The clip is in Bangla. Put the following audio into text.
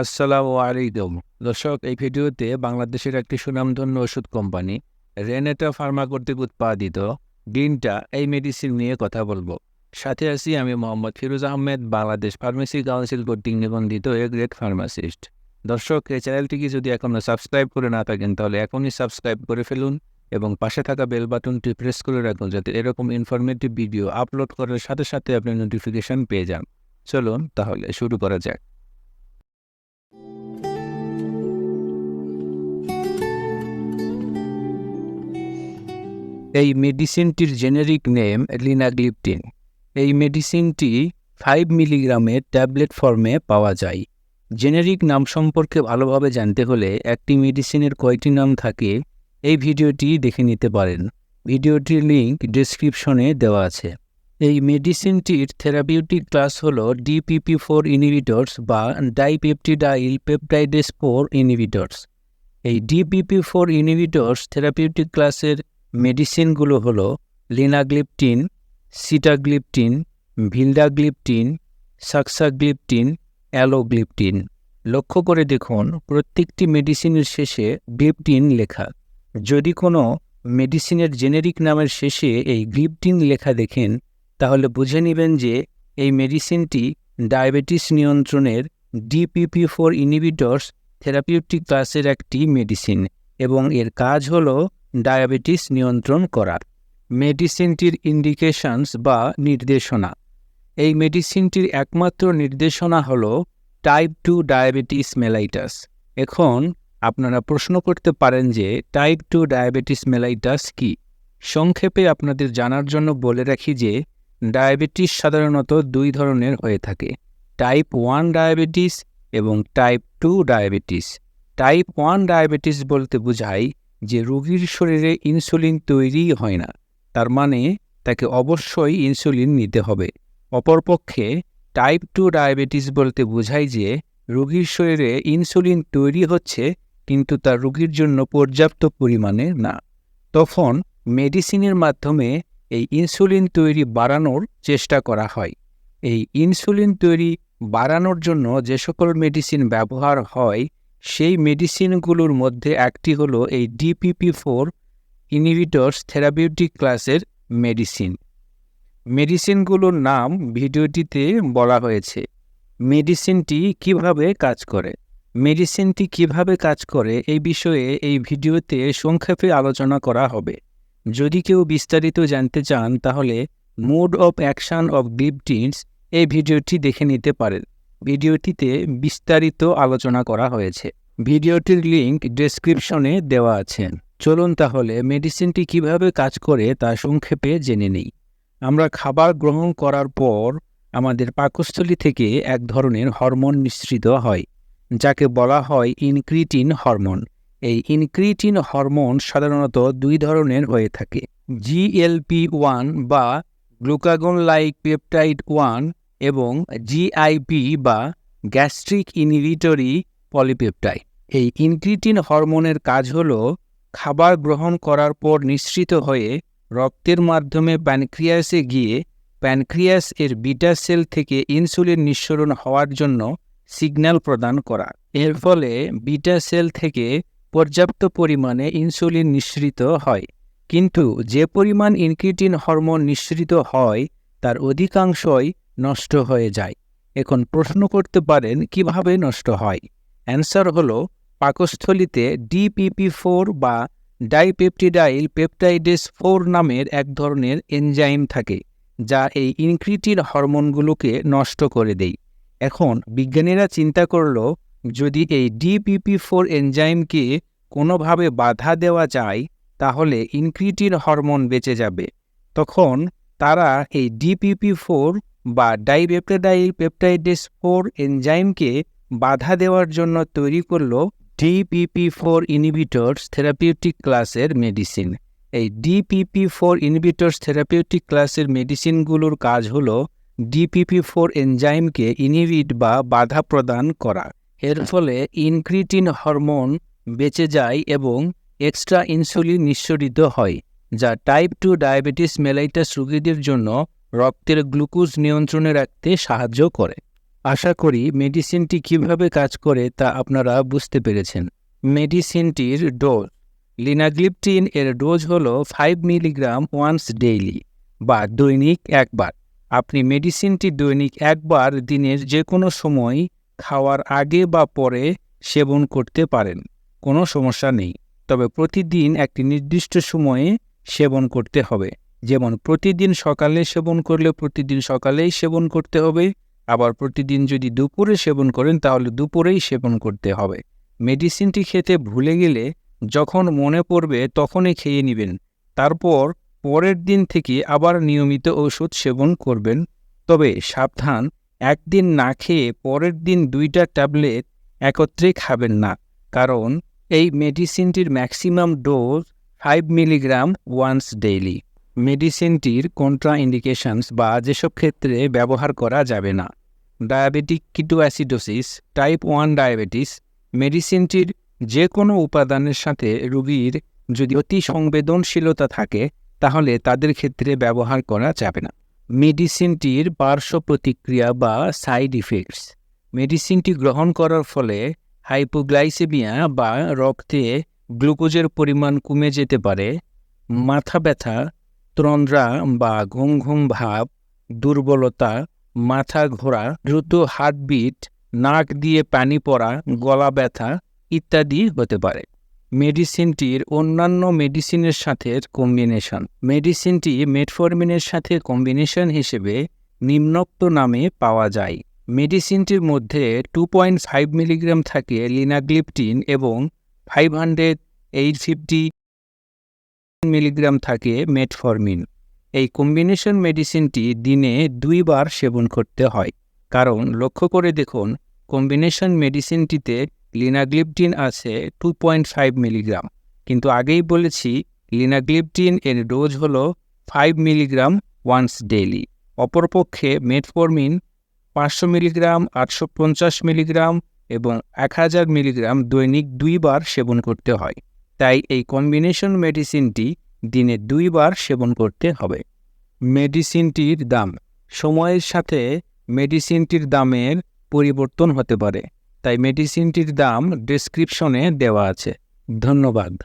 আসসালামু আলাইকুম। দর্শক এই ভিডিওতে বাংলাদেশের একটি সুনামধন্য ওষুধ কোম্পানি, রেনেটা ফার্মা কর্তৃক উৎপাদিত ডিনটা এই মেডিসিন নিয়ে কথা বলব। সাথে আছি আমি মোহাম্মদ ফিরোজ আহমেদ, বাংলাদেশ ফার্মেসি কাউন্সিল কর্তৃক নিবন্ধিত এ গ্রেড ফার্মাসিস্ট। দর্শক, এই চ্যানেলটিকে যদি এখনও সাবস্ক্রাইব করে না থাকেন, তাহলে এখনই সাবস্ক্রাইব করে ফেলুন এবং পাশে থাকা বেল বাটনটি প্রেস করে রাখুন যাতে এরকম ইনফরমেটিভ ভিডিও আপলোড করার সাথে সাথে আপনি নোটিফিকেশন পেয়ে যান। চলুন তাহলে শুরু করা যাক। এই মেডিসিনটির জেনেরিক নেম লিনাগ্লিপটিন। এই মেডিসিনটি ফাইভ মিলিগ্রামের ট্যাবলেট ফর্মে পাওয়া যায়। জেনেরিক নাম সম্পর্কে ভালোভাবে জানতে হলে একটি মেডিসিনের কয়টি নাম থাকে এই ভিডিওটি দেখে নিতে পারেন। ভিডিওটির লিঙ্ক ডিসক্রিপশনে দেওয়া আছে। এই মেডিসিনটির থেরাপিউটিক ক্লাস হল ডিপিপি ফোর ইনহিবিটর্স বা ডাইপেপটিডাইল পেপটাইডেস ফোর ইনহিবিটর্স। এই ডিপিপি ফোর ইনহিবিটর্স থেরাপিউটিক ক্লাসের মেডিসিনগুলো হলো লিনাগ্লিপটিন, সিটাগ্লিপটিন, ভিলডাগ্লিপটিন, সাকসাগ্লিপটিন, অ্যালোগ্লিপটিন। লক্ষ্য করে দেখুন, প্রত্যেকটি মেডিসিনের শেষে গ্লিপটিন লেখা। যদি কোনো মেডিসিনের জেনেরিক নামের শেষে এই গ্লিপটিন লেখা দেখেন, তাহলে বুঝে নেবেন যে এই মেডিসিনটি ডায়াবেটিস নিয়ন্ত্রণের ডিপিপি ফোর ইনহিবিটর্স থেরাপিউটিক ক্লাসের একটি মেডিসিন এবং এর কাজ হলো ডায়াবেটিস নিয়ন্ত্রণ করার। মেডিসিনটির ইন্ডিকেশনস বা নির্দেশনা। এই মেডিসিনটির একমাত্র নির্দেশনা হল টাইপ টু ডায়াবেটিস মেলাইটাস এখন আপনারা প্রশ্ন করতে পারেন যে টাইপ টু ডায়াবেটিস মেলাইটাস কি? সংক্ষেপে আপনাদের জানার জন্য বলে রাখি যে ডায়াবেটিস সাধারণত দুই ধরনের হয়ে থাকে। টাইপ ওয়ান ডায়াবেটিস এবং type two diabetes type one diabetes বলতে বোঝায় যে রোগীর শরীরে ইনসুলিন তৈরি হয় না, তার মানে তাকে অবশ্যই ইনসুলিন নিতে হবে। অপরপক্ষে টাইপ টু ডায়াবেটিস বলতে বোঝায় যে রোগীর শরীরে ইনসুলিন তৈরি হচ্ছে কিন্তু তার রোগীর জন্য পর্যাপ্ত পরিমাণে না। তখন মেডিসিনের মাধ্যমে এই ইনসুলিন তৈরি বাড়ানোর চেষ্টা করা হয়। এই ইনসুলিন তৈরি বাড়ানোর জন্য যে সকল মেডিসিন ব্যবহার হয় সেই মেডিসিনগুলোর মধ্যে একটি হলো এই ডিপিপি ফোর ইনহিবিটর্স থেরাপিউটিক ক্লাসের মেডিসিন মেডিসিনগুলোর নাম ভিডিওটিতে বলা হয়েছে। মেডিসিনটি কীভাবে কাজ করে? মেডিসিনটি কীভাবে কাজ করে? এই বিষয়ে এই ভিডিওতে সংক্ষেপে আলোচনা করা হবে। যদি কেউ বিস্তারিত জানতে চান, তাহলে mode of action of gliptins এই ভিডিওটি দেখে নিতে পারেন। ভিডিওটিতে বিস্তারিত আলোচনা করা হয়েছে। ভিডিওটির লিংক ডেসক্রিপশনে দেওয়া আছে। চলুন তাহলে মেডিসিনটি কীভাবে কাজ করে তা সংক্ষেপে জেনে নিই। আমরা খাবার গ্রহণ করার পর আমাদের পাকস্থলী থেকে এক ধরনের হরমোন নিঃসৃত হয়, যাকে বলা হয় ইনক্রিটিন হরমোন। এই ইনক্রিটিন হরমোন সাধারণত দুই ধরনের হয়ে থাকে জিএলপি ওয়ান বা গ্লুকাগন লাইক পেপটাইড ওয়ান এবং জিআইপি বা গ্যাস্ট্রিক ইনহিবিটরি পলিপেপটাইড এই ইনক্রিটিন হরমোনের কাজ হল খাবার গ্রহণ করার পর নিঃসৃত হয়ে রক্তের মাধ্যমে প্যানক্রিয়াসে গিয়ে প্যানক্রিয়াস এর বিটা সেল থেকে ইনসুলিন নিঃসরণ হওয়ার জন্য সিগন্যাল প্রদান করা। এর ফলে বিটা সেল থেকে পর্যাপ্ত পরিমাণে ইনসুলিন নিঃসৃত হয়। কিন্তু যে পরিমাণ ইনক্রিটিন হরমোন নিঃসৃত হয়, তার অধিকাংশই নষ্ট হয়ে যায়। এখন প্রশ্ন করতে পারেন, কীভাবে নষ্ট হয়? অ্যান্সার হল, পাকস্থলিতে ডিপিপি ফোর বা ডাইপেপটিডাইল পেপটাইডেস ফোর নামের এক ধরনের এনজাইম থাকে, যা এই ইনক্রিটির হরমোনগুলোকে নষ্ট করে দেয়। এখন বিজ্ঞানীরা চিন্তা করল, যদি এই ডিপিপি ফোর এনজাইমকে কোনোভাবে বাধা দেওয়া যায়, তাহলে ইনক্রিটির হরমোন বেঁচে যাবে। তখন তারা এই ডিপিপি ফোর বা ডাইপেপটাইল পেপটাইডেস ফোর এনজাইমকে বাধা দেওয়ার জন্য তৈরি করল ডিপিপি ফোর ইনহিবিটর্স থেরাপিউটিক ক্লাসের মেডিসিন এই ডিপিপি ফোর ইনহিবিটর্স থেরাপিউটিক ক্লাসের মেডিসিনগুলোর কাজ হল ডিপিপি ফোর এনজাইমকে ইনহিবিট বা বাধা প্রদান করা। এর ফলে ইনক্রিটিন হরমোন বেঁচে যায় এবং এক্সট্রা ইনসুলিন নিঃসরিত হয়, যা টাইপ টু ডায়াবেটিস মেলাইটাস রোগীদের জন্য রক্তের গ্লুকোজ নিয়ন্ত্রণে রাখতে সাহায্য করে। আশা করি মেডিসিনটি কীভাবে কাজ করে তা আপনারা বুঝতে পেরেছেন। মেডিসিনটির ডোজ। লিনাগ্লিপটিন এর ডোজ হল ফাইভ মিলিগ্রাম ওয়ান্স ডেইলি বা দৈনিক একবার। আপনি মেডিসিনটি দৈনিক একবার দিনের যে কোনো সময় খাওয়ার আগে বা পরে সেবন করতে পারেন। কোনো সমস্যা নেই। তবে প্রতিদিন একটি নির্দিষ্ট সময়ে সেবন করতে হবে। যেমন প্রতিদিন সকালে সেবন করলে প্রতিদিন সকালেই সেবন করতে হবে, আবার প্রতিদিন যদি দুপুরে সেবন করেন তাহলে দুপুরেই সেবন করতে হবে। মেডিসিনটি খেতে ভুলে গেলে যখন মনে পড়বে তখনই খেয়ে নেবেন। তারপর পরের দিন থেকে আবার নিয়মিত ওষুধ সেবন করবেন। তবে সাবধান, একদিন না খেয়ে পরের দিন দুইটা ট্যাবলেট একত্রে খাবেন না। কারণ এই মেডিসিনটির maximum dose five milligram once daily. মেডিসিনটির contraindications বা যেসব ক্ষেত্রে ব্যবহার করা যাবে না। Diabetic ketoacidosis type one diabetes মেডিসিনটির যে কোনো উপাদানের সাথে রোগীর যদি অতি সংবেদনশীলতা থাকে, তাহলে তাদের ক্ষেত্রে ব্যবহার করা যাবে না। মেডিসিনটির পার্শ্ব প্রতিক্রিয়া বা সাইড ইফেক্টস মেডিসিনটি গ্রহণ করার ফলে হাইপোগ্লাইসেমিয়া বা রক্তে গ্লুকোজের পরিমাণ কমে যেতে পারে, মাথা ব্যথা তন্দ্রা বা ঘুম ঘুম ভাব, দুর্বলতা, মাথা ঘোরা, দ্রুত হার্টবিট, নাক দিয়ে পানি পড়া, গলা ব্যথা ইত্যাদি হতে পারে। মেডিসিনটির অন্যান্য মেডিসিনের সাথে কম্বিনেশন মেডিসিনটি মেটফরমিনের সাথে কম্বিনেশন হিসেবে নিম্নোক্ত নামে পাওয়া যায়। মেডিসিনটির মধ্যে টু পয়েন্ট ফাইভ মিলিগ্রাম থাকে লিনাগ্লিপটিন এবং five hundred eight fifty milligram থাকে মেটফরমিন। এই কম্বিনেশন মেডিসিনটি দিনে দুইবার সেবন করতে হয়। কারণ লক্ষ্য করে দেখুন কম্বিনেশন মেডিসিনটিতে লিনাগ্লিপটিন আছে টু পয়েন্ট ফাইভ মিলিগ্রাম। কিন্তু আগেই বলেছি লিনাগ্লিপটিন এর ডোজ হল ফাইভ মিলিগ্রাম ওয়ান্স ডেইলি অপরপক্ষে মেটফরমিন পাঁচশো মিলিগ্রাম, আটশো পঞ্চাশ মিলিগ্রাম এবং এক হাজার মিলিগ্রাম দৈনিক দুইবার সেবন করতে হয়। তাই এই কম্বিনেশন মেডিসিনটি দিনে দুইবার সেবন করতে হবে। মেডিসিনটির দাম, সময়ের সাথে মেডিসিনটির দামের পরিবর্তন হতে পারে। তাই মেডিসিনটির দাম ডেসক্রিপশনে দেওয়া আছে। ধন্যবাদ।